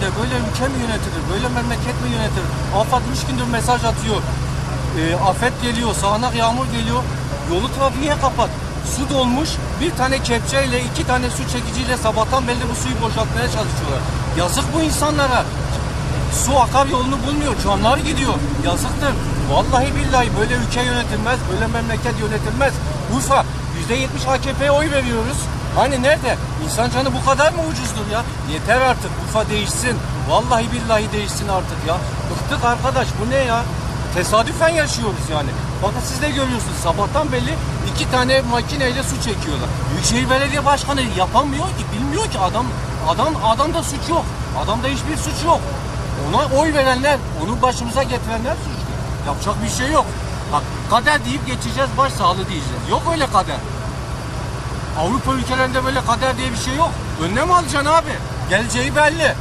günde böyle ülke mi yönetilir? Böyle memleket mi yönetilir? AFAD 3 gündür mesaj atıyor. E, afet geliyor, sağanak yağmur geliyor. Yolu trafiğe kapat. Su dolmuş. Bir tane kepçeyle, iki tane su çekiciyle sabahtan belli bu suyu boşaltmaya çalışıyorlar. Yazık bu insanlara. Su akar yolunu bulmuyor. Çamlar gidiyor. Yazıktır. Vallahi billahi böyle ülke yönetilmez. Böyle memleket yönetilmez. Urfa %70 AKP'ye oy veriyoruz. Hani nerede? İnsan canı bu kadar mı ucuzdur ya? Yeter artık. Urfa değişsin. Vallahi billahi değişsin artık ya. Bıktık arkadaş. Bu ne ya? Tesadüfen yaşıyoruz yani. Bakın siz de görüyorsunuz. Sabahtan belli iki tane makineyle su çekiyorlar. Büyükşehir Belediye Başkanı yapamıyor ki. Bilmiyor ki adam adam adamda suç yok. Adamda hiçbir suç yok. Ona oy verenler, onu başımıza getirenler suçlu. Yapacak bir şey yok. Bak kader deyip geçeceğiz, baş sağlığı diyeceğiz. Yok öyle kader. Avrupa ülkelerinde böyle kader diye bir şey yok. Önlem alacaksın abi. Geleceği belli.